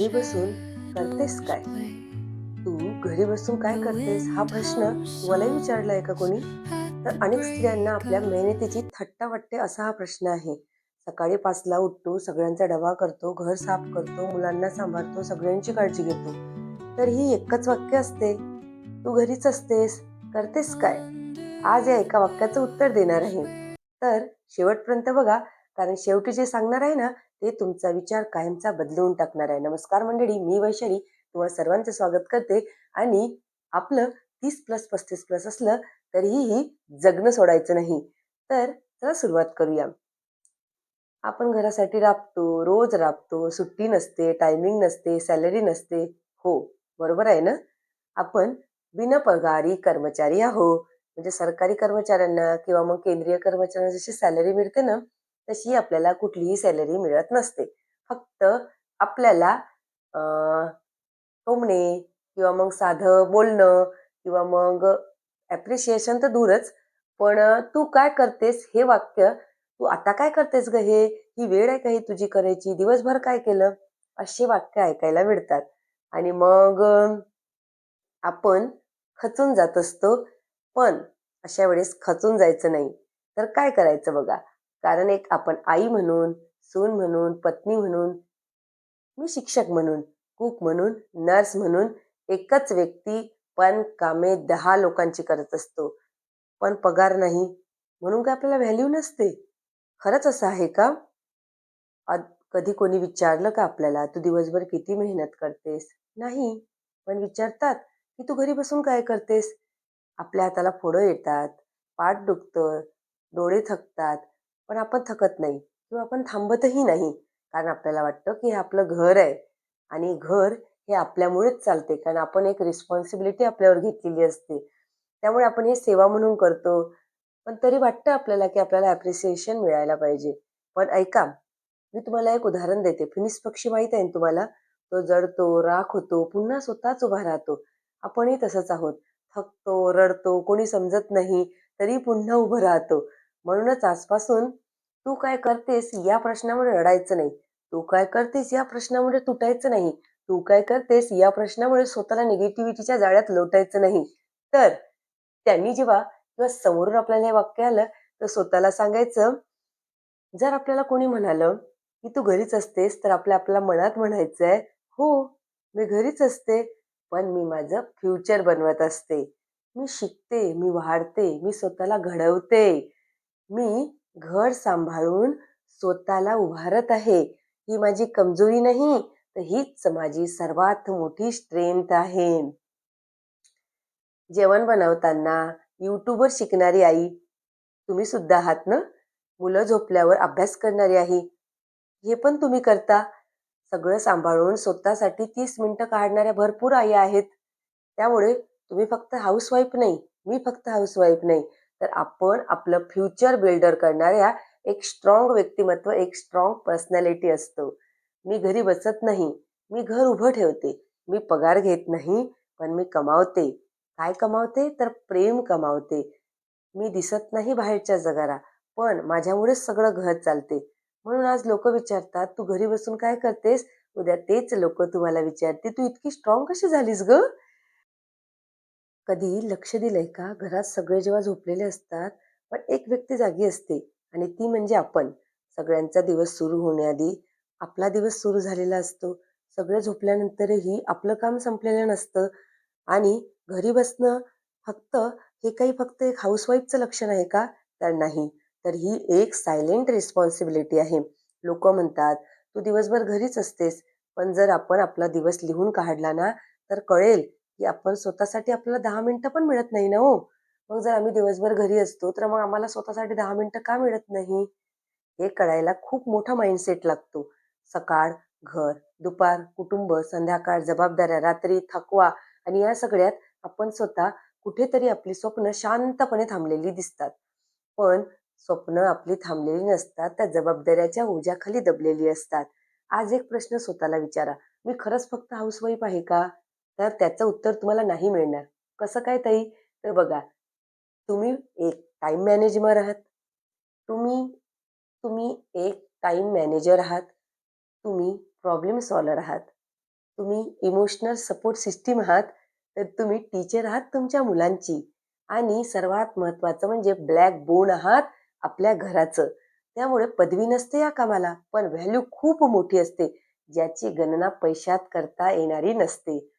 घरी बसून करतेस काय? तू घरी बसून काय करतेस? हा प्रश्न मलाही विचारलाय का कोणी? तर अनेक स्त्रियांना आपल्या मेहनतीची थट्टा वाटते असा हा प्रश्न आहे. सकाळी पाचला उठतो सगळ्यांचा डबा करतो घर साफ करतो मुलांना सांभाळतो सगळ्यांची काळजी घेतो. तर ही एकच वाक्य असते तू घरीच असतेस करतेस काय? आज या एका वाक्याचं उत्तर देणार आहे. तर शेवटपर्यंत बघा कारण शेवटी जे सांगणार आहे ना ते तुमचा विचार कायमचा बदलवून टाकणार आहे. नमस्कार मंडळी मी वैशाली. तुम्हाला सर्वांचं स्वागत करते. आणि आपलं तीस प्लस पस्तीस प्लस असलं तरीही जगणं सोडायचं नाही. तर चला सुरुवात करूया. आपण घरासाठी राबतो रोज राबतो सुट्टी नसते टायमिंग नसते सॅलरी नसते. हो बरोबर आहे ना? आपण बिनपगारी कर्मचारी आहो. म्हणजे सरकारी कर्मचाऱ्यांना किंवा मग केंद्रीय कर्मचाऱ्यांना जशी सॅलरी मिळते ना तशी आपल्याला कुठलीही सॅलरी मिळत नसते. फक्त आपल्याला टोमणे किंवा मग साधं बोलणं किंवा मग ॲप्रिशिएशन तर दूरच पण तू काय करतेस हे वाक्य तू आता काय करतेस ग हे? ही वेळ आहे का ही तुझी करायची? दिवसभर काय केलं? असे वाक्य ऐकायला मिळतात. आणि मग आपण खचून जात असतो पण अशा वेळेस खचून जायचं नाही. तर काय करायचं बघा? कारण एक आपण आई म्हणून सून म्हणून पत्नी म्हणून मी शिक्षक म्हणून कुक म्हणून नर्स म्हणून एकच व्यक्ती पण कामे दहा लोकांची करत असतो. पण पगार नाही म्हणून काय आपल्याला व्हॅल्यू नसते. खरंच असं आहे का? कधी कोणी विचारलं का आपल्याला तू दिवसभर किती मेहनत करतेस? नाही पण विचारतात की तू घरी बसून काय करतेस? आपल्या हाताला फोडं येतात पाठ दुखतं डोळे थकतात पण आपण थकत नाही किंवा आपण थांबतही नाही. कारण आपल्याला वाटतं की हे आपलं घर आहे आणि घर हे आपल्यामुळेच चालते. कारण आपण एक रिस्पॉन्सिबिलिटी आपल्यावर घेतलेली असते. त्यामुळे आपण हे सेवा म्हणून करतो. पण तरी वाटतं आपल्याला की आपल्याला ॲप्रिसिएशन मिळायला पाहिजे. पण ऐका मी तुम्हाला एक उदाहरण देते. फिनिस पक्षी माहीत आहे ना तुम्हाला? तो जडतो राख होतो पुन्हा स्वतःच उभा राहतो. आपणही तसंच आहोत. थकतो रडतो कोणी समजत नाही तरी पुन्हा उभं राहतो. म्हणूनच आजपासून तू काय करतेस या प्रश्नामुळे रडायचं नाही. तू काय करतेस या प्रश्नामुळे तुटायचं नाही. तू काय करतेस या प्रश्नामुळे स्वतःला निगेटिव्हिटीच्या जाळ्यात लोटायचं नाही. तर त्यांनी जेव्हा किंवा समोरून आपल्याला हे वाक्य आलं तर स्वतःला सांगायचं जर आपल्याला कोणी म्हणालं की तू घरीच असतेस तर आपल्या आपल्या मनात म्हणायचंय हो मी घरीच असते पण मी माझं फ्युचर बनवत असते. मी शिकते मी वाढते मी स्वतःला घडवते. मी घर सांभाळून स्वतःला उभारत आहे. ही माझी कमजोरी नाही तर हीच माझी सर्वात मोठी स्ट्रेंथ आहे. जेवण बनवताना यूट्यूबवर शिकणारी आई तुम्ही सुद्धा आहात ना? मुलं झोपल्यावर अभ्यास करणारी आई हे पण तुम्ही करता? सगळं सांभाळून स्वतःसाठी तीस मिनटं काढणाऱ्या भरपूर आई आहेत. त्यामुळे तुम्ही फक्त हाऊसवाईफ नाही मी फक्त हाऊसवाईफ नाही. तर आपण आपलं फ्युचर बिल्डर करणाऱ्या एक स्ट्रॉंग व्यक्तिमत्व एक स्ट्रॉंग पर्सनॅलिटी असतो. मी घरी बसत नाही मी घर उभं ठेवते मी पगार घेत नाही पण मी कमावते. काय कमावते? तर प्रेम कमावते. मी दिसत नाही बाहेरच्या जगाला पण माझ्यामुळेच सगळं घर चालते. म्हणून आज लोक विचारतात तू घरी बसून काय करतेस? उद्या तेच लोक तुम्हाला विचारते तू इतकी स्ट्रॉंग कशी झालीस ग? कधी लक्ष दिलंय का? घरात सगळे जेव्हा झोपलेले असतात पण एक व्यक्ती जागी असते आणि ती म्हणजे आपण. सगळ्यांचा दिवस सुरू होण्याआधी आपला दिवस सुरू झालेला असतो. सगळे झोपल्यानंतरही आपलं काम संपलेलं नसतं आणि घरी बसणं फक्त हे काही फक्त एक हाऊसवाईफचं लक्षण आहे का? तर नाही. तर ही एक सायलेंट रिस्पॉन्सिबिलिटी आहे. लोक म्हणतात तू दिवसभर घरीच असतेस पण जर आपण आपला दिवस लिहून काढला ना तर कळेल की आपण स्वतःसाठी आपल्याला दहा मिनिटं पण मिळत नाही ना हो? मग जर आम्ही दिवसभर घरी असतो तर मग आम्हाला स्वतःसाठी दहा मिनिटं का मिळत नाही? हे कळायला खूप मोठा माइंडसेट लागतो. सकाळ घर दुपार कुटुंब संध्याकाळ जबाबदाऱ्या रात्री थकवा आणि या सगळ्यात आपण स्वतः कुठेतरी आपली स्वप्न शांतपणे थांबलेली दिसतात. पण स्वप्न आपली थांबलेली नसतात त्या जबाबदाऱ्याच्या ओझ्याखाली दबलेली असतात. आज एक प्रश्न स्वतःला विचारा. मी खरंच फक्त हाऊसवाईफ आहे का? तर त्याचं उत्तर तुम्हाला नाही मिळणार. कसं काय ताई? तर बघा तुम्ही एक टाईम मॅनेजर आहात. तुम्ही तुम्ही एक टाईम मॅनेजर आहात. तुम्ही प्रॉब्लेम सॉल्वर आहात. तुम्ही इमोशनल सपोर्ट सिस्टीम आहात. तर तुम्ही टीचर आहात तुमच्या मुलांची. आणि सर्वात महत्त्वाचं म्हणजे ब्लॅक बोन आहात आपल्या घराचं. त्यामुळे पदवी नसते या कामाला पण व्हॅल्यू खूप मोठी असते. ज्याची गणना पैशात करता येणारी नसते.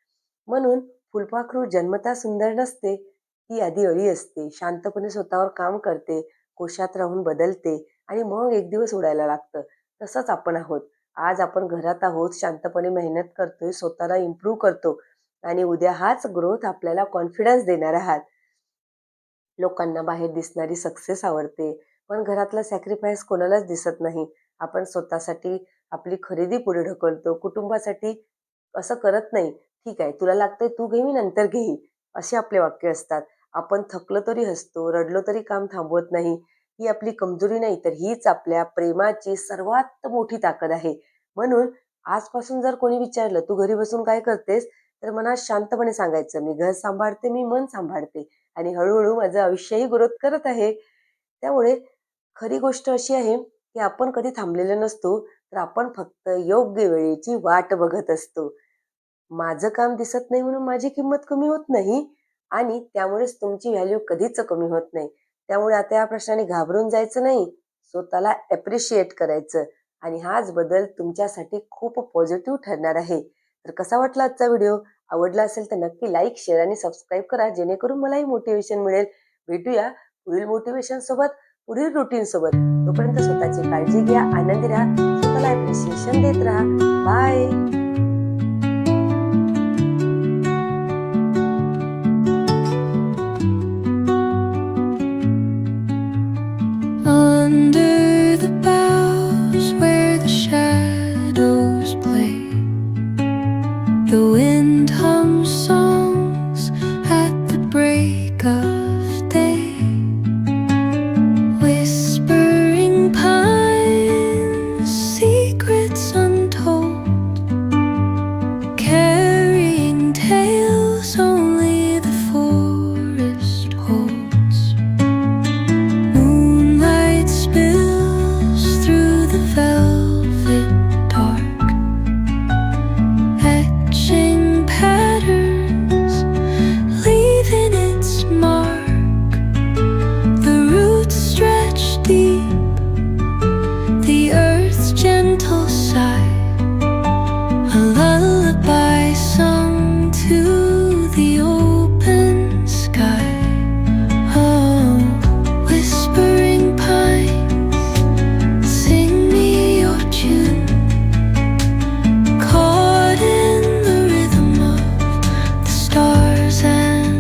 म्हणून फुलपाखरू जन्मता सुंदर नसते ती आधी अळी असते शांतपणे स्वतःवर काम करते कोशात राहून बदलते आणि मग एक दिवस उडायला लागतं. तसंच आपण आहोत. आज आपण घरात आहोत शांतपणे मेहनत करतोय स्वतःला इम्प्रूव्ह करतो आणि उद्या हाच ग्रोथ आपल्याला कॉन्फिडन्स देणार आहात. लोकांना बाहेर दिसणारी सक्सेस आवडते पण घरातला सॅक्रिफाईस कोणालाच दिसत नाही. आपण स्वतःसाठी आपली खरेदी पुढे ढकलतो कुटुंबासाठी असं करत नाही. ठीक आहे तुला लागतंय तू घे मी नंतर घेई असे आपले वाक्य असतात. आपण थकलो तरी हसतो रडलो तरी काम थांबवत नाही. ही आपली कमजोरी नाही तर हीच आपल्या प्रेमाची सर्वात मोठी ताकद आहे. म्हणून आजपासून जर कोणी विचारलं तू घरी बसून काय करतेस? तर मनात शांतपणे सांगायचं मी घर सांभाळते मी मन सांभाळते आणि हळूहळू माझं आयुष्यही ग्रोथ करत आहे. त्यामुळे खरी गोष्ट अशी आहे की आपण कधी थांबलेलो नसतो तर आपण फक्त योग्य वेळेची वाट बघत असतो. माझं काम दिसत नाही म्हणून माझी किंमत कमी होत नाही आणि त्यामुळेच तुमची व्हॅल्यू कधीच कमी होत नाही. त्यामुळे आता या प्रश्नाने घाबरून जायचं नाही. स्वतःला ॲप्रिशिएट करायचं आणि हाच बदल तुमच्यासाठी खूप पॉझिटिव्ह ठरणार आहे. तर कसा वाटला आजचा व्हिडिओ आवडला असेल तर नक्की लाईक शेअर आणि सबस्क्राईब करा जेणेकरून मलाही मोटिवेशन मिळेल. भेटूया पुढील मोटिवेशन सोबत पुढील रुटीन सोबत. तोपर्यंत स्वतःची काळजी घ्या आनंदी राहा स्वतःला ॲप्रिशिएशन देत राहा. बाय